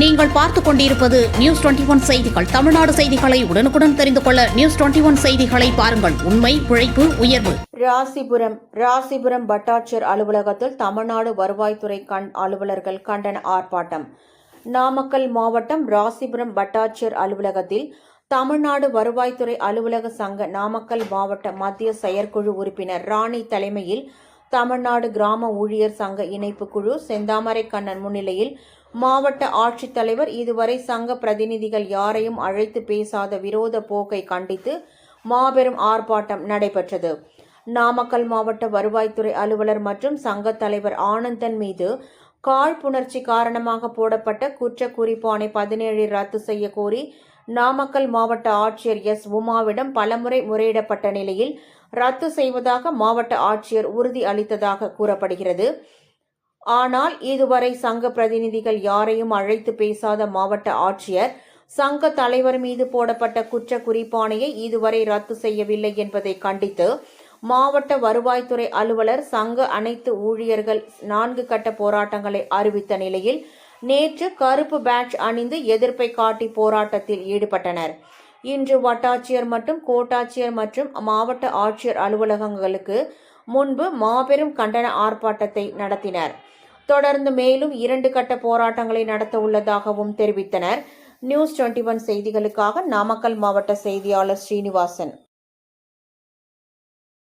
நீங்கள் பார்த்துக் கொண்டிருப்பது நியூஸ் டுவெண்டி ஒன் செய்திகள். தமிழ்நாடு செய்திகளை உடனுக்குடன் தெரிந்து கொள்ள நியூஸ் டுவெண்டி ஒன் செய்திகளை பாருங்கள். உண்மை உழைப்பு உயர்வு. ராசிபுரம் ராசிபுரம் வட்டாட்சியர் அலுவலகத்தில் தமிழ்நாடு வருவாய்த்துறை கண் அலுவலர்கள் கண்டன ஆர்ப்பாட்டம். நாமக்கல் மாவட்டம் ராசிபுரம் வட்டாட்சியர் அலுவலகத்தில் தமிழ்நாடு வருவாய்த்துறை அலுவலக சங்க நாமக்கல் மாவட்ட மத்திய செயற்குழு உறுப்பினர் ராணி தலைமையில் தமிழ்நாடு கிராம ஊழியர் சங்க இணைப்பு குழு செந்தாமரை கண்ணன் முன்னிலையில் மாவட்ட ஆட்சித்தலைவர் இதுவரை சங்க பிரதிநிதிகள் யாரையும் அழைத்து பேசாத விரோத போக்கை கண்டித்து மாபெரும் ஆர்ப்பாட்டம் நடைபெற்றது. நாமக்கல் மாவட்ட வருவாய்த்துறை அலுவலர் மற்றும் சங்கத் தலைவர் ஆனந்தன் மீது காழ்ப்புணர்ச்சி காரணமாக போடப்பட்ட குற்ற குறிப்பானை பதினேழு ரத்து செய்ய கோரி நாமக்கல் மாவட்ட ஆட்சியர் எஸ். உமாவிடம் பலமுறை முறையிடப்பட்ட நிலையில் ரத்து செய்வதாக மாவட்ட ஆட்சியர் உறுதி அளித்ததாக கூறப்படுகிறது. ஆனால் இதுவரை சங்க பிரதிநிதிகள் யாரையும் அழைத்து பேசாத மாவட்ட ஆட்சியர் சங்க தலைவர் மீது போடப்பட்ட குற்ற குறிப்பாணையை இதுவரை ரத்து செய்யவில்லை என்பதை கண்டித்து மாவட்ட வருவாய்த்துறை அலுவலர் சங்க அனைத்து ஊழியர்கள் நான்கு கட்ட போராட்டங்களை அறிவித்த நிலையில் நேற்று கருப்பு பேட்ச் அணிந்து எதிர்ப்பை காட்டி போராட்டத்தில் ஈடுபட்டனர். இன்று வட்டாட்சியர் மற்றும் கோட்டாட்சியர் மற்றும் மாவட்ட ஆட்சியர் அலுவலகங்களுக்கு முன்பு மாபெரும் கண்டன ஆர்ப்பாட்டத்தை நடத்தினர். தொடர்ந்து மேலும் இரண்டு கட்ட போராட்டங்களை நடத்த உள்ளதாகவும் தெரிவித்தனர். நியூஸ் டுவெண்ட்டி ஒன் செய்திகளுக்காக நாமக்கல் மாவட்ட செய்தியாளர் ஸ்ரீனிவாசன்.